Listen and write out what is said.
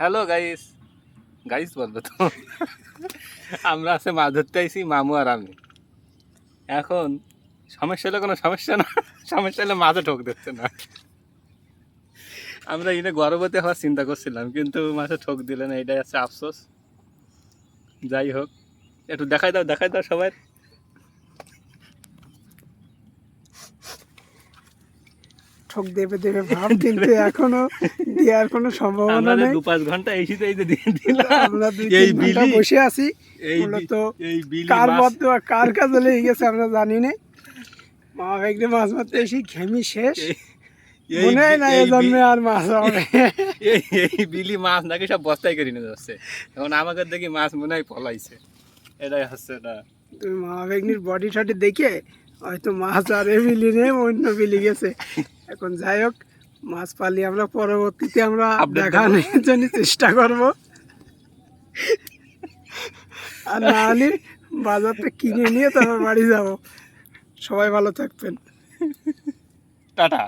Hello guys guys বলব তো। আমরা আছে মাছ ধরতে আইছি, মামু আর আমি। এখন সমস্যা হলে কোনো সমস্যা না, সমস্যা হলে মাছও ঠোক দিচ্ছে না। আমরা এটা গর্ভবতী হওয়ার চিন্তা করছিলাম, কিন্তু মাছে ঠোক দিলে না, এটাই আছে আফসোস। যাই হোক, একটু দেখাই দাও দেখাই দাও সবাই। ঠক দেবে দেবে ভাব কিন্তু এখনও দেওয়ার কোনো সম্ভাবনা নেই। দু পাঁচ ঘণ্টা এই শীতে এই দিয়ে দিলাম। আমরা দুই তিন ঘণ্টা বসে আছি মূলত কার মধ্যে কার কাজে লেগে গেছে আমরা জানি না। মা মাছ মারতে এসে ঘেমি শেষ। মনে হয় না এই জন্মে আর মাছ হবে। এই এই বিলি মাছ নাকি সব বস্তায় করে নিয়ে যাচ্ছে। এখন আমাকে দেখি মাছ মনে হয় পলাইছে। এটাই হচ্ছে এটা। তুমি মা বডি টডি দেখে হয়তো মাছ আর এ বিলি নেই অন্য বিলি গেছে। এখন যাই হোক মাছ পালি আমরা পরবর্তীতে আমরা দেখানোর জন্য চেষ্টা করব। আর না আনি বাজারটা কিনে নিয়ে তারপর বাড়ি যাব। সবাই ভালো থাকবেন। টাটা।